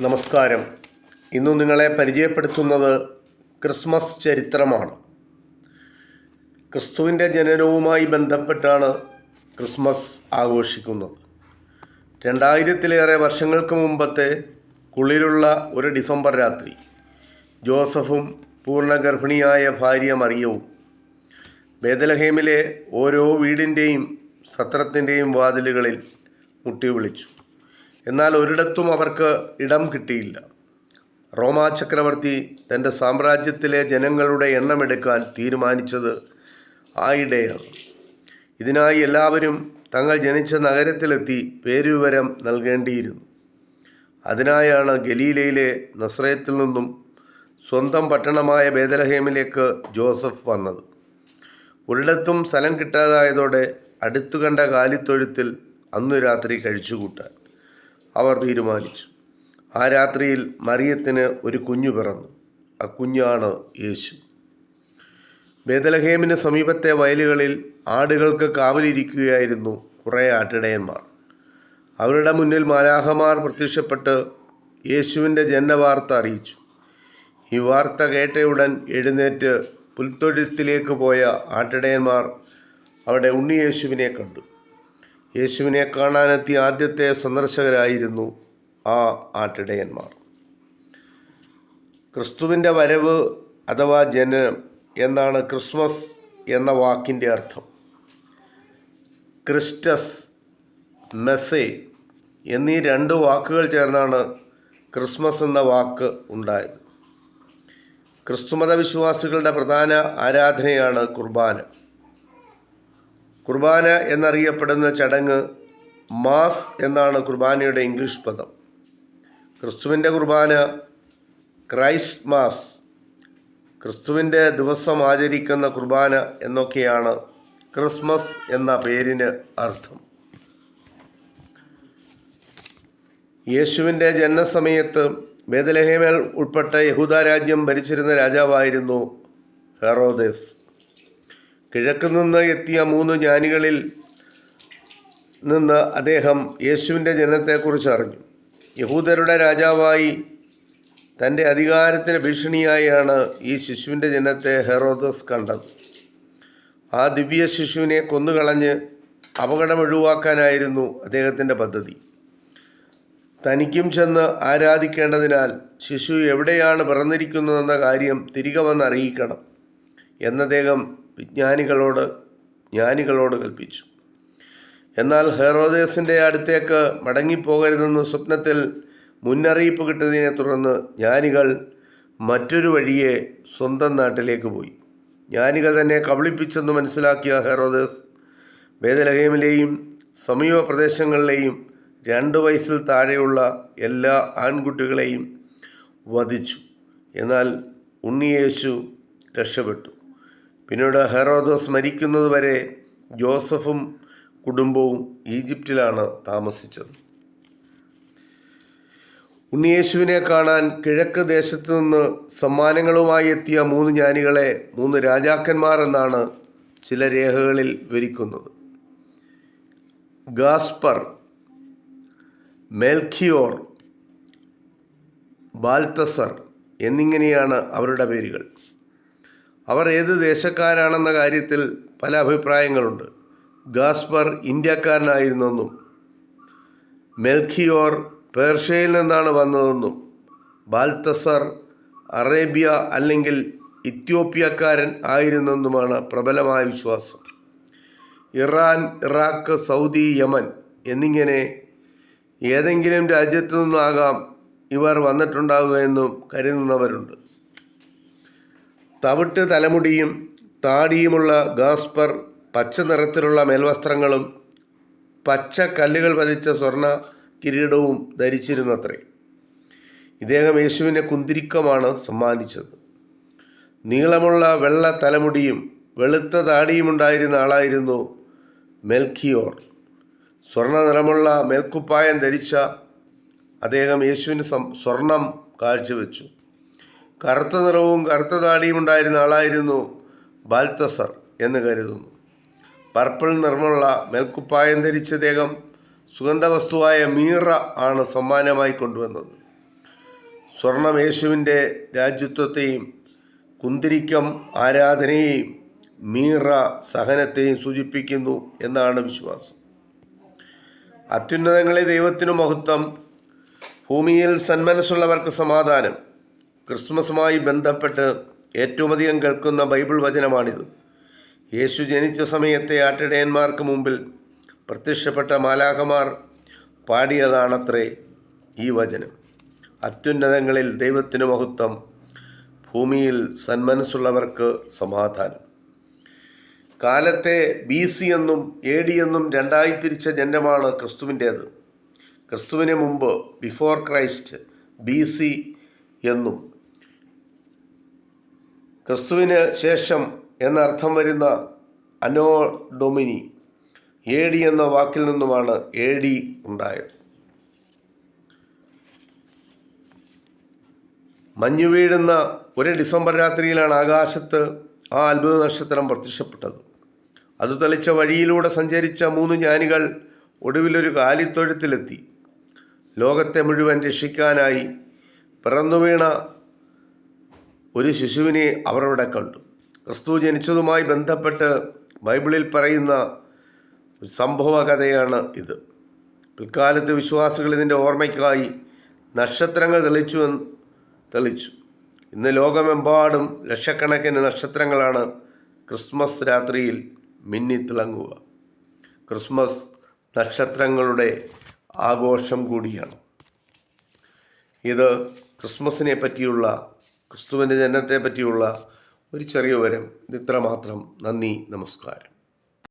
നമസ്കാരം. ഇന്ന് നിങ്ങളെ പരിചയപ്പെടുത്തുന്നത് ക്രിസ്മസ് ചരിത്രമാണ്. ക്രിസ്തുവിന്റെ ജനനവുമായി ബന്ധപ്പെട്ടാണ് ക്രിസ്മസ് ആഘോഷിക്കുന്നത്. രണ്ടായിരത്തിലേറെ വർഷങ്ങൾക്ക് മുമ്പത്തെ കുളിരുള്ള ഒരു ഡിസംബർ രാത്രി ജോസഫും പൂർണഗർഭിണിയായ ഭാര്യ മറിയവും ബേദലഹേമിലെ ഓരോ വീടിന്റെയും സത്രത്തിന്റെയും വാതിലുകളിൽ മുട്ടി വിളിച്ചു. എന്നാൽ ഒരിടത്തും അവർക്ക് ഇടം കിട്ടിയില്ല. റോമാ ചക്രവർത്തി തന്റെ സാമ്രാജ്യത്തിലെ ജനങ്ങളുടെ എണ്ണമെടുക്കാൻ തീരുമാനിച്ചത് ആയിടെയാണ് ഇതിനായി എല്ലാവരും തങ്ങൾ ജനിച്ച നഗരത്തിലെത്തി പേരുവിവരം നൽകേണ്ടിയിരുന്നു. അതിനായാണ് ഗലീലയിലെ നസ്രയത്തിൽ നിന്നും സ്വന്തം പട്ടണമായ ബേദലഹേമിലേക്ക് ജോസഫ് വന്നത്. ഒരിടത്തും സ്ഥലം കിട്ടാതായതോടെ അടുത്തു കണ്ട കാലിത്തൊഴുത്തിൽ അന്നു രാത്രി കഴിച്ചുകൂട്ടാൻ. അവർ തീരുമാനിച്ചു. ആ രാത്രിയിൽ മറിയത്തിന് ഒരു കുഞ്ഞു പിറന്നു. ആ കുഞ്ഞാണ് യേശു. ബേദലഹേമിന് സമീപത്തെ വയലുകളിൽ ആടുകൾക്ക് കാവലിരിക്കുകയായിരുന്നു കുറേ ആട്ടിടയന്മാർ. അവരുടെ മുന്നിൽ മാലാഹമാർ പ്രത്യക്ഷപ്പെട്ട് യേശുവിന്റെ ജനനവാർത്ത അറിയിച്ചു. ഈ വാർത്ത കേട്ടയുടൻ എഴുന്നേറ്റ് പുൽത്തൊഴുത്തിലേക്ക് പോയ ആട്ടിടയന്മാർ അവിടെ ഉണ്ണിയേശുവിനെ കണ്ടു. യേശുവിനെ കാണാനെത്തിയ ആദ്യത്തെ സന്ദർശകരായിരുന്നു ആ ആട്ടിടയന്മാർ. ക്രിസ്തുവിന്റെ വരവ് അഥവാ ജനനം എന്നാണ് ക്രിസ്മസ് എന്ന വാക്കിന്റെ അർത്ഥം. ക്രിസ്റ്റസ് മെസ്സേ എന്നീ രണ്ട് വാക്കുകൾ ചേർന്നാണ് ക്രിസ്മസ് എന്ന വാക്ക് ഉണ്ടായത്. ക്രിസ്തുമത വിശ്വാസികളുടെ പ്രധാന ആരാധനയാണ് കുർബാന. കുർബാന എന്നറിയപ്പെടുന്ന ചടങ്ങ് മാസ് എന്നാണ് കുർബാനയുടെ ഇംഗ്ലീഷ് പദം. ക്രിസ്തുവിന്റെ കുർബാന ക്രൈസ്റ്റ് മാസ്. ക്രിസ്തുവിന്റെ ദിവസം ആചരിക്കുന്ന കുർബാന എന്നൊക്കെയാണ് ക്രിസ്മസ് എന്ന പേരിന് അർത്ഥം. യേശുവിന്റെ ജനനസമയത്ത് ബേദലഹേമൽ ഉൾപ്പെട്ട യഹൂദ രാജ്യം ഭരിച്ചിരുന്ന രാജാവായിരുന്നു ഹെറോദേസ്. കിഴക്ക് നിന്ന് എത്തിയ മൂന്ന് ജ്ഞാനികളിൽ നിന്ന് അദ്ദേഹം യേശുവിന്റെ ജനത്തെക്കുറിച്ച് അറിഞ്ഞു. യഹൂദരുടെ രാജാവായി തന്റെ അധികാരത്തിന് ഭീഷണിയായാണ് ഈ ശിശുവിന്റെ ജനത്തെ ഹെറോദസ് കണ്ടത്. ആ ദിവ്യ ശിശുവിനെ കൊന്നുകളഞ്ഞ് അപകടം ഒഴിവാക്കാനായിരുന്നു അദ്ദേഹത്തിന്റെ പദ്ധതി. തനിക്കും ചെന്ന് ആരാധിക്കേണ്ടതിനാൽ ശിശു എവിടെയാണ് പിറന്നിരിക്കുന്നതെന്ന കാര്യം തിരികെ വന്ന് അറിയിക്കണം എന്നദ്ദേഹം വിജ്ഞാനികളോട് ജ്ഞാനികളോട് കൽപ്പിച്ചു. എന്നാൽ ഹെറോദേസിന്റെ അടുത്തേക്ക് മടങ്ങിപ്പോകരുതെന്ന് സ്വപ്നത്തിൽ മുന്നറിയിപ്പ് കിട്ടിയതിനെ തുടർന്ന് ജ്ഞാനികൾ മറ്റൊരു വഴിയെ സ്വന്തം നാട്ടിലേക്ക് പോയി. ജ്ഞാനികൾ തന്നെ കബളിപ്പിച്ചെന്ന് മനസ്സിലാക്കിയ ഹെറോദേസ് വേദലഹേമിലെയും സമീപ പ്രദേശങ്ങളിലെയും രണ്ട് വയസ്സിൽ താഴെയുള്ള എല്ലാ ആൺകുട്ടികളെയും വധിച്ചു. എന്നാൽ ഉണ്ണിയേശു രക്ഷപ്പെട്ടു. പിന്നീട് ഹെറോദോസ് മരിക്കുന്നതുവരെ ജോസഫും കുടുംബവും ഈജിപ്തിലാണ് താമസിച്ചത്. ഉണ്ണിയേശുവിനെ കാണാൻ കിഴക്ക് ദേശത്തു നിന്ന് സമ്മാനങ്ങളുമായി എത്തിയ മൂന്ന് ജ്ഞാനികളെ മൂന്ന് രാജാക്കന്മാർ എന്നാണ് ചില രേഖകളിൽ വിവരിക്കുന്നത്. ഗാസ്പർ മെൽഖിയോർ ബാൽത്തസർ എന്നിങ്ങനെയാണ് അവരുടെ പേരുകൾ. അവർ ഏത് ദേശക്കാരാണെന്ന കാര്യത്തിൽ പല അഭിപ്രായങ്ങളുണ്ട്. ഗാസ്പർ ഇന്ത്യക്കാരനായിരുന്നെന്നും മെൽഖിയോർ പേർഷ്യയിൽ നിന്നാണ് വന്നതെന്നും ബാൽത്തസർ അറേബ്യ അല്ലെങ്കിൽ ഇത്യോപ്യക്കാരൻ ആയിരുന്നെന്നുമാണ് പ്രബലമായ വിശ്വാസം. ഇറാൻ ഇറാഖ് സൗദി യമൻ എന്നിങ്ങനെ ഏതെങ്കിലും രാജ്യത്തു നിന്നാകാം ഇവർ വന്നിട്ടുണ്ടാവുക എന്നും കരുതുന്നവരുണ്ട്. തവിട്ട് തലമുടിയും താടിയുമുള്ള ഗാസ്പർ പച്ച നിറത്തിലുള്ള മേൽവസ്ത്രങ്ങളും പച്ച കല്ലുകൾ പതിച്ച സ്വർണ കിരീടവും ധരിച്ചിരുന്നത്രേ. ഇദ്ദേഹം യേശുവിനെ കുന്തിരിക്കമാണ് സമ്മാനിച്ചത്. നീളമുള്ള വെള്ള തലമുടിയും വെളുത്ത താടിയുമുണ്ടായിരുന്ന ആളായിരുന്നു മെൽഖിയോർ സ്വർണ നിറമുള്ള മേൽക്കുപ്പായം ധരിച്ച അദ്ദേഹം യേശുവിന് സ്വർണം കാഴ്ചവെച്ചു. കറുത്ത നിറവും കറുത്ത താടിയും ഉണ്ടായിരുന്ന ആളായിരുന്നു ബാൽത്തസർ എന്ന് കരുതുന്നു. പർപ്പിൾ നിറമുള്ള മേൽക്കുപ്പായം ധരിച്ച ദേഹം സുഗന്ധവസ്തുവായ മീറ ആണ് സമ്മാനമായി കൊണ്ടുവന്നത്. സ്വർണം യേശുവിന്റെ രാജ്യത്വത്തെയും കുന്തിരിക്കം ആരാധനയെയും മീറ സഹനത്തെയും സൂചിപ്പിക്കുന്നു എന്നാണ് വിശ്വാസം. അത്യുന്നതങ്ങളെ ദൈവത്തിനു മഹത്വം ഭൂമിയിൽ സന്മനസ്സുള്ളവർക്ക് സമാധാനം ക്രിസ്മസുമായി ബന്ധപ്പെട്ട് ഏറ്റവും അധികം കേൾക്കുന്ന ബൈബിൾ വചനമാണിത്. യേശു ജനിച്ച സമയത്തെ ആട്ടിടയന്മാർക്ക് മുമ്പിൽ പ്രത്യക്ഷപ്പെട്ട മാലാഖമാർ പാടിയതാണത്രേ ഈ വചനം. അത്യുന്നതങ്ങളിൽ ദൈവത്തിന് മഹത്വം ഭൂമിയിൽ സന്മനസ്സുള്ളവർക്ക് സമാധാനം. കാലത്തെ ബി സി എന്നും എ ഡി എന്നും രണ്ടായി തിരിച്ച ജനനമാണ് ക്രിസ്തുവിന്റേത്. ക്രിസ്തുവിന് മുമ്പ് ബിഫോർ ക്രൈസ്റ്റ് ബി സി എന്നും ക്രിസ്തുവിന് ശേഷം എന്നർത്ഥം വരുന്ന അനോ ഡൊമിനി എ ഡി എന്ന വാക്കിൽ നിന്നുമാണ് എ ഡി ഉണ്ടായത്. മഞ്ഞു വീഴുന്ന ഒരു ഡിസംബർ രാത്രിയിലാണ് ആകാശത്ത് ആ അത്ഭുത നക്ഷത്രം പ്രത്യക്ഷപ്പെട്ടത്. അത് തെളിച്ച വഴിയിലൂടെ സഞ്ചരിച്ച മൂന്ന് ജ്ഞാനികൾ ഒടുവിലൊരു കാലിത്തൊഴുത്തിലെത്തി. ലോകത്തെ മുഴുവൻ രക്ഷിക്കാനായി പിറന്നു വീണ ഒരു ശിശുവിനെ അവർ അവിടെ കണ്ടു. ക്രിസ്തു ജനിച്ചതുമായി ബന്ധപ്പെട്ട് ബൈബിളിൽ പറയുന്ന ഒരു സംഭവ കഥയാണ് ഇത്. പിൽക്കാലത്ത് വിശ്വാസികൾ ഇതിന്റെ ഓർമ്മയ്ക്കായി നക്ഷത്രങ്ങൾ തെളിച്ചു തെളിച്ചു. ഇന്ന് ലോകമെമ്പാടും ലക്ഷക്കണക്കിന് നക്ഷത്രങ്ങളാണ് ക്രിസ്മസ് രാത്രിയിൽ മിന്നിത്തിളങ്ങുക ക്രിസ്മസ് നക്ഷത്രങ്ങളുടെ ആഘോഷം കൂടിയാണ്. ഇത് ക്രിസ്മസിനെ പറ്റിയുള്ള ക്രിസ്തുവിന്റെ ജനനത്തെ പറ്റിയുള്ള ഒരു ചെറിയ വരം ഇത് മാത്രം നന്ദി. നമസ്കാരം.